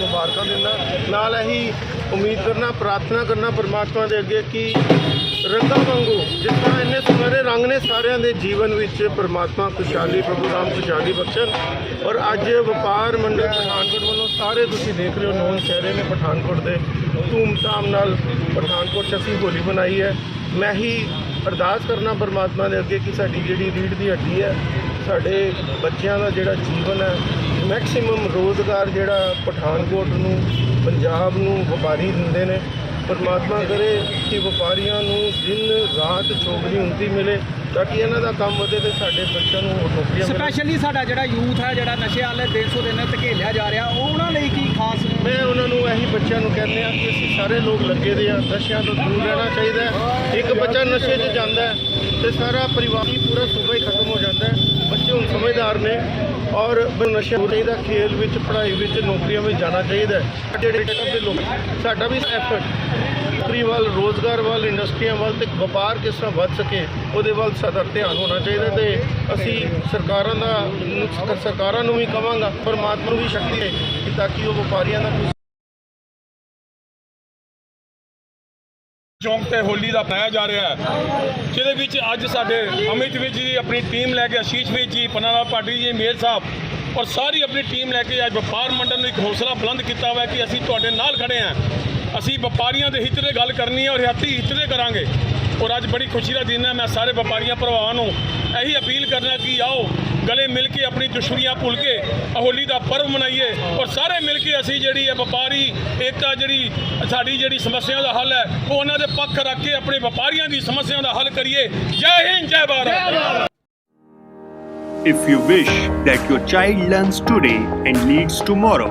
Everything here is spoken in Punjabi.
ਮੁਬਾਰਕਾਂ ਦਿੰਦਾ ਨਾਲ। ਅਸੀਂ ਉਮੀਦ ਕਰਨਾ, ਪ੍ਰਾਰਥਨਾ ਕਰਨਾ ਪਰਮਾਤਮਾ ਦੇ ਅੱਗੇ ਕਿ ਰੰਗਾਂ ਵਾਂਗੂ ਜਿਸ ਤਰ੍ਹਾਂ ਇੰਨੇ ਸੁਨਹਿਰੇ ਰੰਗ ਨੇ ਸਾਰਿਆਂ ਦੇ ਜੀਵਨ ਵਿੱਚ ਪਰਮਾਤਮਾ ਖੁਸ਼ਹਾਲੀ, ਪ੍ਰਭੂ ਰਾਮ ਖੁਸ਼ਹਾਲੀ ਬਖਸ਼ਣ। ਔਰ ਅੱਜ ਵਪਾਰ ਮੰਡਲ ਪਠਾਨਕੋਟ ਵੱਲੋਂ ਸਾਰੇ ਤੁਸੀਂ ਦੇਖ ਰਹੇ ਹੋ ਨੌਨ ਚਿਹਰੇ ਨੇ ਪਠਾਨਕੋਟ ਦੇ। ਧੂਮਧਾਮ ਨਾਲ ਪਠਾਨਕੋਟ 'ਚ ਅਸੀਂ ਹੋਲੀ ਮਨਾਈ ਹੈ। ਮੈਂ ਹੀ ਅਰਦਾਸ ਕਰਨਾ ਪਰਮਾਤਮਾ ਦੇ ਅੱਗੇ ਕਿ ਸਾਡੀ ਜਿਹੜੀ ਰੀੜ ਦੀ ਹੱਡੀ ਹੈ, ਸਾਡੇ ਬੱਚਿਆਂ ਦਾ ਜਿਹੜਾ ਜੀਵਨ ਹੈ ਮੈਕਸਿਮਮ ਰੋਜ਼ਗਾਰ ਜਿਹੜਾ ਪਠਾਨਕੋਟ ਨੂੰ, ਪੰਜਾਬ ਨੂੰ ਵਪਾਰੀ ਦਿੰਦੇ ਨੇ। ਪਰਮਾਤਮਾ ਕਰੇ ਕਿ ਵਪਾਰੀਆਂ ਨੂੰ ਦਿਨ ਰਾਤ ਚੌਗਰੀ ਹੁੰਦੀ ਮਿਲੇ, ਤਾਂ ਕਿ ਇਹਨਾਂ ਦਾ ਕੰਮ ਵਧੇ ਤੇ ਸਾਡੇ ਬੱਚਿਆਂ ਨੂੰ ਨੌਕਰੀਆਂ ਮਿਲਣ ਸਪੈਸ਼ਲੀ ਸਾਡਾ ਜਿਹੜਾ ਯੂਥ ਹੈ ਜਿਹੜਾ ਨਸ਼ੇ ਵਾਲੇ ਦਿਨ ਸੋ ਦਿਨ ਧਕੇਲਿਆ ਜਾ ਰਿਹਾ, ਉਹਨਾਂ ਲਈ ਕੀ ਮੈਂ ਉਹਨਾਂ ਨੂੰ ਇਹੀ ਬੱਚਿਆਂ ਨੂੰ ਕਹਿੰਦੇ ਆ ਕਿ ਅਸੀਂ ਸਾਰੇ ਲੋਕ ਲੱਗੇ ਦੇ ਆ ਨਸ਼ਿਆਂ ਤੋਂ ਦੂਰ ਰਹਿਣਾ ਚਾਹੀਦਾ ਹੈ। ਇੱਕ ਬੱਚਾ ਨਸ਼ੇ 'ਚ ਜਾਂਦਾ ਹੈ ਤੇ ਸਾਰਾ ਪਰਿਵਾਰ ਹੀ ਪੂਰਾ ਸੂਬਾ ਹੀ ਖਤਮ ਹੋ ਜਾਂਦਾ ਹੈ। ਬੱਚੇ ਹੁਣ ਸਮਝਦਾਰ ਨੇ ਔਰ ਨਸ਼ਾ ਹੋ ਚਾਹੀਦਾ ਖੇਲ ਵਿੱਚ, ਪੜ੍ਹਾਈ ਵਿੱਚ, ਨੌਕਰੀਆਂ ਵਿੱਚ ਜਾਣਾ ਚਾਹੀਦਾ ਜਿਹੜੇ ਟੱਕਰ ਦੇ ਲੋਕ ਸਾਡਾ ਵੀ ਐਫਰਟ ਨੌਕਰੀ ਵੱਲ, ਰੋਜ਼ਗਾਰ ਵੱਲ, ਇੰਡਸਟਰੀਆਂ ਵੱਲ ਤੇ ਵਪਾਰ ਕਿਸ ਤਰ੍ਹਾਂ ਵੱਧ ਸਕੇ, ਉਹਦੇ ਵੱਲ ਸਾਡਾ ਧਿਆਨ ਹੋਣਾ ਚਾਹੀਦਾ ਤੇ ਅਸੀਂ ਸਰਕਾਰਾਂ ਦਾ, ਸਰਕਾਰਾਂ ਨੂੰ ਵੀ ਕਵਾਂਗਾ, ਪਰਮਾਤਮਾ ਨੂੰ ਵੀ ਸ਼ਕਤੀ ਹੈ ਕਿ ਤਾਂ ਕਿ ਉਹ ਵਪਾਰੀਆਂ ਦਾ ਚੌਂਕ ਤੇ ਹੋਲੀ ਦਾ ਪਾਇਆ ਜਾ ਰਿਹਾ ਹੈ। ਜਿਹਦੇ ਵਿੱਚ ਅੱਜ ਸਾਡੇ ਅਮਿਤ ਵਿੱਚ ਜੀ ਆਪਣੀ ਟੀਮ ਲੈ ਕੇ ਆਸ਼ੀਸ਼ ਵਿੱਚ ਜੀ ਪਨਾਲਾ ਪਾਟੀ ਜੀ ਮੇਰ ਸਾਹਿਬ ਔਰ ਸਾਰੀ ਆਪਣੀ ਟੀਮ ਲੈ ਕੇ ਅੱਜ ਵਪਾਰ ਮੰਡਲ ਨੂੰ ਇੱਕ ਹੌਸਲਾ ਬੁਲੰਦ ਕੀਤਾ ਹੋਇਆ ਕਿ ਅਸੀਂ ਤੁਹਾਡੇ ਨਾਲ ਖੜੇ ਹਾਂ। ਅਸੀਂ ਵਪਾਰੀਆਂ ਦੇ ਹਿੱਤ ਦੇ ਗੱਲ ਕਰਨੀ ਹੈ ਔਰ ਹੱਤੀ ਹਿੱਤ ਦੇ ਕਰਾਂਗੇ। ਔਰ ਅੱਜ ਬੜੀ ਖੁਸ਼ੀ ਦਾ ਦਿਨ ਹੈ ਮੈਂ ਸਾਰੇ ਵਪਾਰੀਆਂ ਭਰਾਵਾਂ ਨੂੰ ਇਹੀ ਅਪੀਲ ਕਰਨਾ ਕਿ ਆਓ ਗਲੇ ਮਿਲ ਕੇ ਆਪਣੀ ਦੁਸ਼ਮਣੀਆਂ ਭੁੱਲ ਕੇ ਹੋਲੀ ਦਾ ਪਰਵ ਮਨਾਈਏ। ਔਰ ਸਾਰੇ ਮਿਲ ਕੇ ਅਸੀਂ ਜਿਹੜੀ ਹੈ ਵਪਾਰੀ ਏਕਤਾ ਜਿਹੜੀ ਸਾਡੀ ਜਿਹੜੀ ਸਮੱਸਿਆ ਦਾ ਹੱਲ ਹੈ ਉਹ ਉਹਨਾਂ ਦੇ ਪੱਖ ਰੱਖ ਕੇ ਆਪਣੇ ਵਪਾਰੀਆਂ ਦੀ ਸਮੱਸਿਆ ਦਾ ਹੱਲ ਕਰੀਏ। ਜੈ ਹਿੰਦ ਜੈ Bharat. If you wish that your child learns today and leads tomorrow,